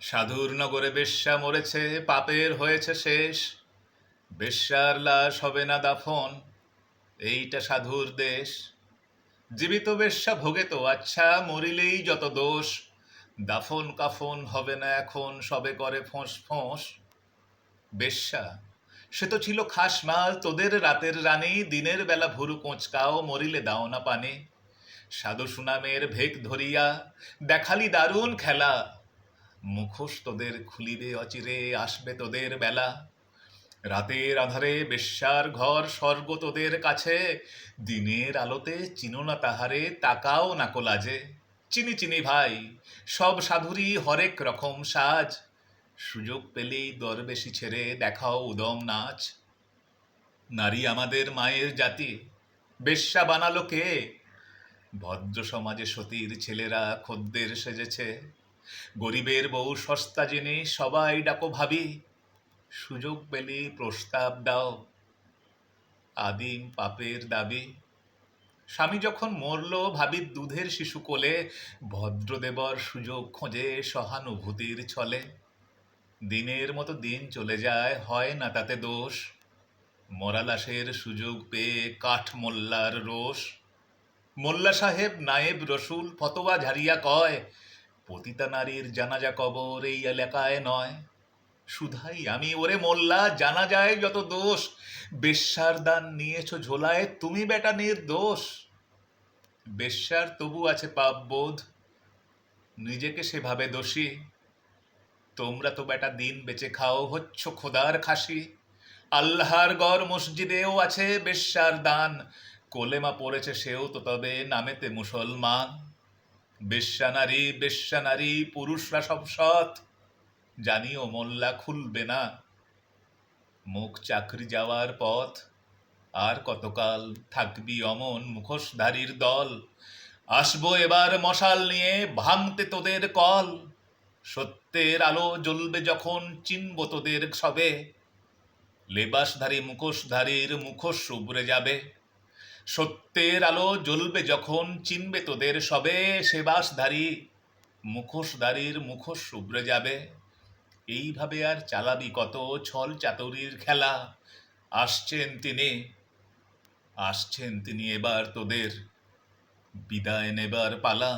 সাধুর নগরে বেশ্যা মরেছে, পাপের হয়েছে শেষ। বেশ্যার লাশ হবে না দাফন, এইটা সাধুর দেশ। জীবিত বেশ্যা ভোগে তো আচ্ছা মরিলেই যত দোষ। দাফন কাফন হবে না এখন, সবে করে ফোঁস ফোঁস। বেশ্যা, সে তো ছিল খাস মাল, তোদের রাতের রানী, দিনের বেলা ভুরু কোঁচকাও মরিলে দাও না পানে। সাধু সুনামের ভেক ধরিয়া, দেখালি দারুণ খেলা। মুখোশ তোদের খুলিবে অচিরে, আসবে তোদের বেলা। রাতের আধারে বেশ্যার ঘর স্বর্গ তোদের কাছে। দিনের আলোতে চিনো না তাহারে, তাকাও না কোলাজে। চিনি চিনি ভাই, সব সাধুরই হরেক রকম সাজ। সুযোগ পেলেই দরবেশি ছেড়ে দেখাও উদম নাচ। নারী আমাদের মায়ের জাতি, বেশ্যা বানালো কে? ভদ্র সমাজে সতীর ছেলেরা খদ্দের সেজেছে। গরিবের বউ সস্তা জেনে সবাই ডাকো ভাবি। সুযোগ পেলে প্রস্তাব দাও, আদিম পাপের দাবি। স্বামী যখন মরল, ভাবির দুধের শিশু কোলে, ভদ্রদেবর সুযোগ খোঁজে সহানুভূতির ছলে। দিনের মতো দিন চলে যায়, হয় না তাতে দোষ। মরালাসের সুযোগ পেয়ে কাঠ মোল্লার রোষ। মোল্লা সাহেব, নায়েব রসুল, ফতোয়া ঝারিয়া কয় পতিতা নারীর জানাজা কবর এই এলাকায় নয়। শুধাই আমি ওরে মোল্লা জানা যায় যত দোষ। বেশ্যার দান নিয়েছ ঝোলায়, তুমি বেটা নির্দোষ। বেশ্যার তবু আছে পাপবোধ, নিজেকে সেভাবে দোষী। তোমরা তো বেটা দিন বেঁচে খাও, হচ্ছ খোদার খাসি। আল্লাহর গড় মসজিদেও আছে বেশ্যার দান। কোলেমা পড়েছে সেও তো তবে নামেতে মুসলমান। বেশ্যা নারী বেশ্যা নারী পুরুষরা সব সৎ। জানিও মোল্লা খুলবে না। মুখ চাকরি যাওয়ার পথ। আর কতকাল থাকবি অমন মুখোশধারীর দল? আসব এবার মশাল নিয়ে ভাঙতে তোদের কল। সত্যের আলো জ্বলবে যখন চিনব তোদের সবে। লেবাসধারী, মুখোশধারীর মুখোশ উবরে যাবে। সত্যের আলো জ্বলবে যখন চিনবে তোদের সবে সেবাসধারী। মুখোশধারীর মুখোশ শুভ্রে যাবে। এইভাবে আর চালাবি কত ছল চাতুরির খেলা। আসছেন তিনি আসছেন তিনি এবার তোদের। বিদায় নেবার পালা।